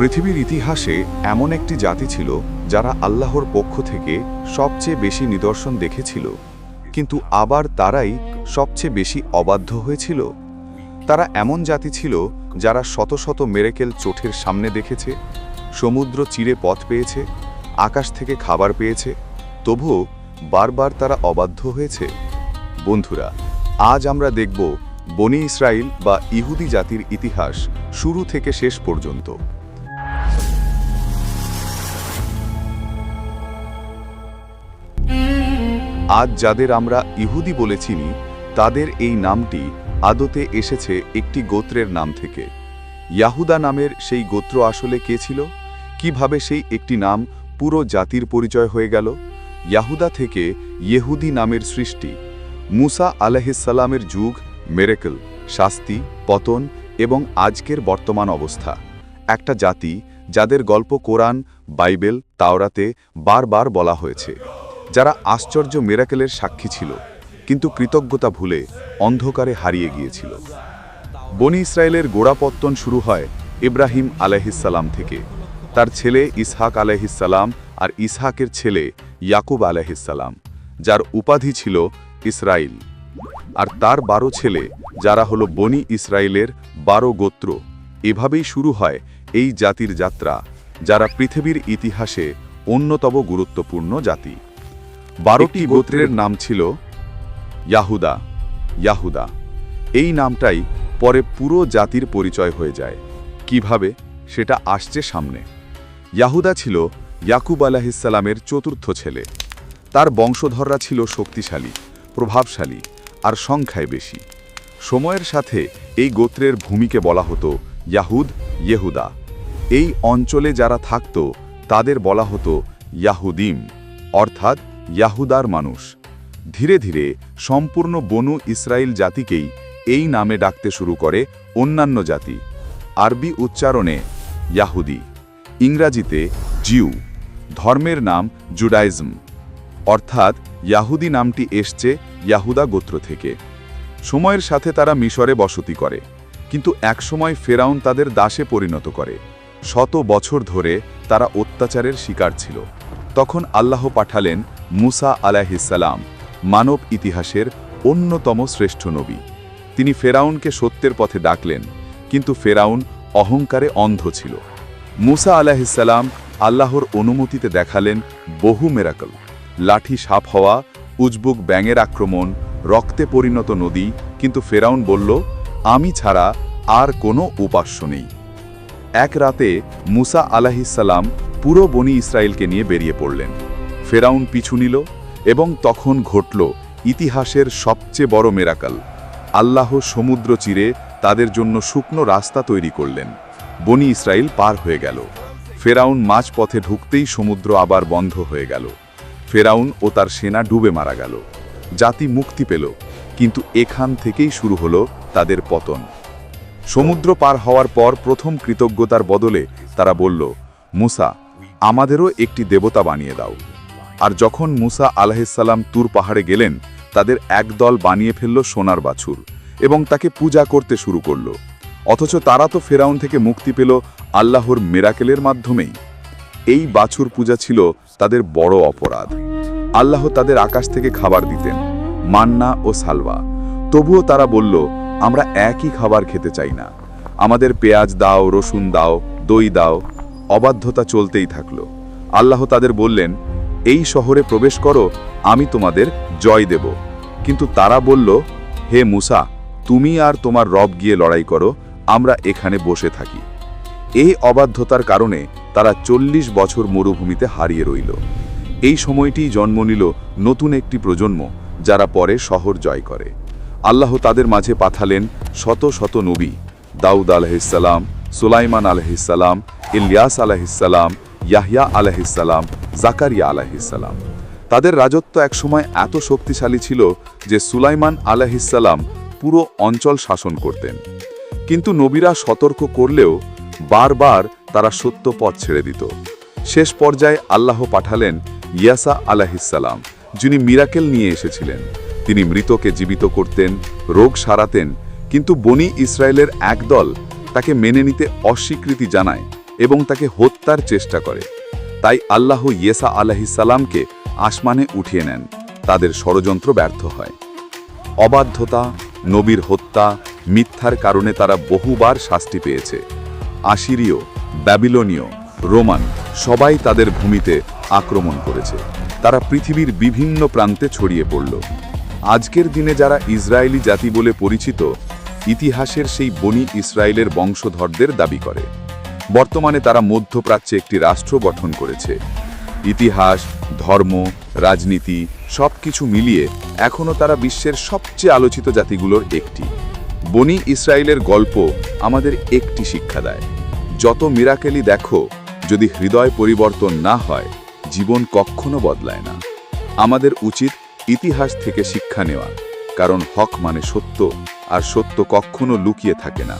পৃথিবীর ইতিহাসে এমন একটি জাতি ছিল যারা আল্লাহর পক্ষ থেকে সবচেয়ে বেশি নিদর্শন দেখেছিল, কিন্তু আবার তারাই সবচেয়ে বেশি অবাধ্য হয়েছিল। তারা এমন জাতি ছিল যারা শত শত মেরেকেল চোখের সামনে দেখেছে, সমুদ্র চিরে পথ পেয়েছে, আকাশ থেকে খাবার পেয়েছে, তবুও বারবার তারা অবাধ্য হয়েছে। বন্ধুরা, আজ আমরা দেখব বনি ইসরাইল বা ইহুদি জাতির ইতিহাস শুরু থেকে শেষ পর্যন্ত। আজ যাদের আমরা ইহুদি বলে চিনি, তাদের এই নামটি আদতে এসেছে একটি গোত্রের নাম থেকে। ইয়াহুদা নামের সেই গোত্র আসলে কে ছিল? কীভাবে সেই একটি নাম পুরো জাতির পরিচয় হয়ে গেল? ইয়াহুদা থেকে ইহুদি নামের সৃষ্টি। মুসা আলাহিসাল্লামের যুগ, মেরেকল, শাস্তি, পতন এবং আজকের বর্তমান অবস্থা। একটা জাতি যাদের গল্প কোরআন, বাইবেল, তাওরাতে বারবার বলা হয়েছে। যারা আশ্চর্য মেরাকেলের সাক্ষী ছিল, কিন্তু কৃতজ্ঞতা ভুলে অন্ধকারে হারিয়ে গিয়েছিল। বনি ইসরায়েলের গোড়াপত্তন শুরু হয় ইব্রাহিম আলাহিসাল্লাম থেকে। তার ছেলে ইসহাক আলাহিসাল্লাম আর ইসহাকের ছেলে ইয়াকুব আলাহিসাল্লাম যার উপাধি ছিল ইসরাইল আর তার বারো ছেলে, যারা হলো বনি ইসরায়েলের বারো গোত্র, এভাবেই শুরু হয় এই জাতির যাত্রা, যারা পৃথিবীর ইতিহাসে অন্যতম গুরুত্বপূর্ণ জাতি। বারোটি গোত্রের নাম ছিল ইয়াহুদা ইয়াহুদা। এই নামটাই পরে পুরো জাতির পরিচয় হয়ে যায়। কীভাবে? সেটা আসছে সামনে। ইয়াহুদা ছিল ইয়াকুব আলাহিসাল্লামের চতুর্থ ছেলে। তার বংশধররা ছিল শক্তিশালী, প্রভাবশালী আর সংখ্যায় বেশি। সময়ের সাথে এই গোত্রের ভূমিকে বলা হতো ইয়াহুদ, ইয়েহুদা। এই অঞ্চলে যারা থাকত, তাদের বলা হতো ইয়াহুদিম, অর্থাৎ ইয়াহুদার মানুষ। ধীরে ধীরে সম্পূর্ণ বনু ইসরায়েল জাতিকেই এই নামে ডাকতে শুরু করে অন্যান্য জাতি। আরবি উচ্চারণে ইয়াহুদি, ইংরাজিতে জিউ, ধর্মের নাম জুডাইজম। অর্থাৎ ইয়াহুদি নামটি এসছে ইয়াহুদা গোত্র থেকে। সময়ের সাথে তারা মিশরে বসতি করে, কিন্তু একসময় ফেরাউন তাদের দাসে পরিণত করে। শত বছর ধরে তারা অত্যাচারের শিকার ছিল। তখন আল্লাহ পাঠালেন মুসা আলাহিসাল্লাম মানব ইতিহাসের অন্যতম শ্রেষ্ঠ নবী। তিনি ফেরাউনকে সত্যের পথে ডাকলেন, কিন্তু ফেরাউন অহংকারে অন্ধ ছিল। মুসা আলাহিসাল্লাম আল্লাহর অনুমতিতে দেখালেন বহু মেরাকল, লাঠি সাপ হওয়া, উজবুক ব্যাঙের আক্রমণ, রক্তে পরিণত নদী, কিন্তু ফেরাউন বলল, আমি ছাড়া আর কোনো উপাস্য নেই। এক রাতে মুসা আলাহিসাল্লাম পুরো বনি ইসরায়েলকে নিয়ে বেরিয়ে পড়লেন। ফেরাউন পিছু নিল এবং তখন ঘটল ইতিহাসের সবচেয়ে বড় মেরাকাল। আল্লাহ সমুদ্র চিরে তাদের জন্য শুকনো রাস্তা তৈরি করলেন। বনি ইসরায়েল পার হয়ে গেল। ফেরাউন মাঝ পথে ঢুকতেই সমুদ্র আবার বন্ধ হয়ে গেল। ফেরাউন ও তার সেনা ডুবে মারা গেল। জাতি মুক্তি পেল, কিন্তু এখান থেকেই শুরু হলো তাদের পতন। সমুদ্র পার হওয়ার পর প্রথম কৃতজ্ঞতার বদলে তারা বলল, মুসা আমাদেরও একটি দেবতা বানিয়ে দাও। আর যখন মুসা আলাহিসাল্লাম তুর পাহাড়ে গেলেন, তাদের একদল বানিয়ে ফেলল সোনার বাছুর এবং তাকে পূজা করতে শুরু করল। অথচ তারা তো ফেরাউন থেকে মুক্তি পেল আল্লাহর মেরাকেলের মাধ্যমেই। এই বাছুর পূজা ছিল তাদের বড় অপরাধ। আল্লাহ তাদের আকাশ থেকে খাবার দিতেন, মান্না ও সালওয়া। তবুও তারা বলল, আমরা একই খাবার খেতে চাই না। আমাদের পেঁয়াজ দাও, রসুন দাও, দই দাও অবাধ্যতা চলতেই থাকল। আল্লাহ তাদের বললেন, এই শহরে প্রবেশ করো, আমি তোমাদের জয় দেব। কিন্তু তারা বলল, হে মুসা, তুমি আর তোমার রব গিয়ে লড়াই করো, আমরা এখানে বসে থাকি। এই অবাধ্যতার কারণে তারা চল্লিশ বছর মরুভূমিতে হারিয়ে রইল। এই সময়টিই জন্ম নিল নতুন একটি প্রজন্ম, যারা পরে শহর জয় করে। আল্লাহ তাদের মাঝে পাঠালেন শত শত নবী, দাউদ আলহিসাল্লাম সুলাইমান আলহিসাল্লাম ইলিয়াস আলহিসাল্লাম ইয়াহিয়া আলহিসাল্লাম জাকারিয়া আলহিসাল্লাম তাদের রাজত্ব একসময় এত শক্তিশালী ছিল যে সুলাইমান আলহিসাল্লাম পুরো অঞ্চল শাসন করতেন। কিন্তু নবীরা সতর্ক করলেও বারবার তারা সত্য পথ ছেড়ে দিত। শেষ পর্যায়ে আল্লাহ পাঠালেন ইয়াসা আলাহিসাল্লাম যিনি মিরাকেল নিয়ে এসেছিলেন। তিনি মৃতকে জীবিত করতেন, রোগ সারাতেন, কিন্তু বনি ইসরায়েলের একদল তাকে মেনে নিতে অস্বীকৃতি জানায় এবং তাকে হত্যার চেষ্টা করে। তাই আল্লাহ ইয়েসা আলাহিসাল্লামকে আসমানে উঠিয়ে নেন। তাদের ষড়যন্ত্র ব্যর্থ হয়। অবাধ্যতা, নবীর হত্যা, মিথ্যার কারণে তারা বহুবার শাস্তি পেয়েছে। আশিরীয় ব্যাবিলনীয়, রোমান সবাই তাদের ভূমিতে আক্রমণ করেছে। তারা পৃথিবীর বিভিন্ন প্রান্তে ছড়িয়ে পড়ল। আজকের দিনে যারা ইসরায়েলি জাতি বলে পরিচিত ইতিহাসের সেই বনি ইসরায়েলের বংশধরদের দাবি করে। বর্তমানে তারা মধ্যপ্রাচ্যে একটি রাষ্ট্র গঠন করেছে। ইতিহাস, ধর্ম, রাজনীতি সবকিছু মিলিয়ে এখনও তারা বিশ্বের সবচেয়ে আলোচিত জাতিগুলোর একটি। বনি ইসরায়েলের গল্প আমাদের একটি শিক্ষা দেয়। যত মিরাকেলি দেখো, যদি হৃদয় পরিবর্তন না হয়, জীবন কখনো বদলায় না। আমাদের উচিত ইতিহাস থেকে শিক্ষা নেওয়া। কারণ হক মানে সত্য আর সত্য কখনো লুকিয়ে থাকে না।